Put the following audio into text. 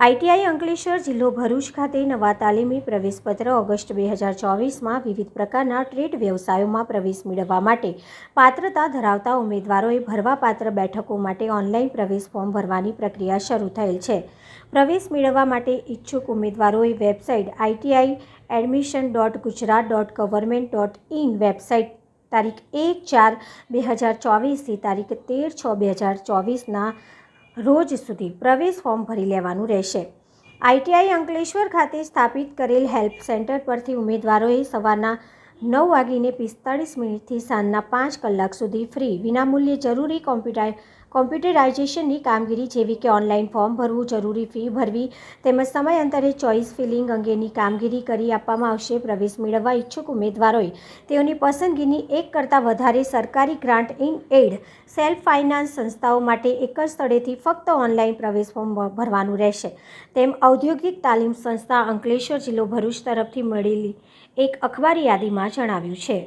ITI Ankleshwar જિલ્લો ભરૂચ ખાતે નવા તાલીમી પ્રવેશપત્ર ઓગસ્ટ બે હજાર ચોવીસમાં વિવિધ પ્રકારના ટ્રેડ વ્યવસાયોમાં પ્રવેશ મેળવવા માટે પાત્રતા ધરાવતા ઉમેદવારોએ ભરવાપાત્ર બેઠકો માટે ઓનલાઈન પ્રવેશ ફોર્મ ભરવાની પ્રક્રિયા શરૂ થયેલ છે. પ્રવેશ મેળવવા માટે ઈચ્છુક ઉમેદવારોએ website ITI admission dot Gujarat dot government dot in website તારીખ એક ચાર બે હજાર ચોવીસથી તારીખ તેર છ બે હજાર ચોવીસના રોજ સુધી પ્રવેશ ફોર્મ ભરી લેવાનું રહેશે. આઈટીઆઈ અંકલેશ્વર ખાતે સ્થાપિત કરેલ હેલ્પ સેન્ટર પરથી ઉમેદવારોએ સવારના નવ વાગીને પિસ્તાળીસ મિનિટથી સાંજના પાંચ કલાક સુધી ફ્રી, વિનામૂલ્યે જરૂરી કોમ્પ્યુટર કોમ્પ્યુટરાઇઝેશનની કામગીરી જેવી કે ઓનલાઈન ફોર્મ ભરવું, જરૂરી ફી ભરવી તેમજ સમયાંતરે ચોઇસ ફિલિંગ અંગેની કામગીરી કરી આપવામાં આવશે, પ્રવેશ મેળવવા ઈચ્છુક ઉમેદવારોએ તેઓની પસંદગીની એક કરતાં વધારે સરકારી grant in aid self finance સંસ્થાઓ માટે એક જ સ્થળેથી ફક્ત ઓનલાઈન પ્રવેશ ફોર્મ ભરવાનું રહેશે. તેમ ઔદ્યોગિક તાલીમ સંસ્થા અંકલેશ્વર જિલ્લો ભરૂચ તરફથી મળેલી એક અખબારી યાદીમાં જણાવ્યું છે.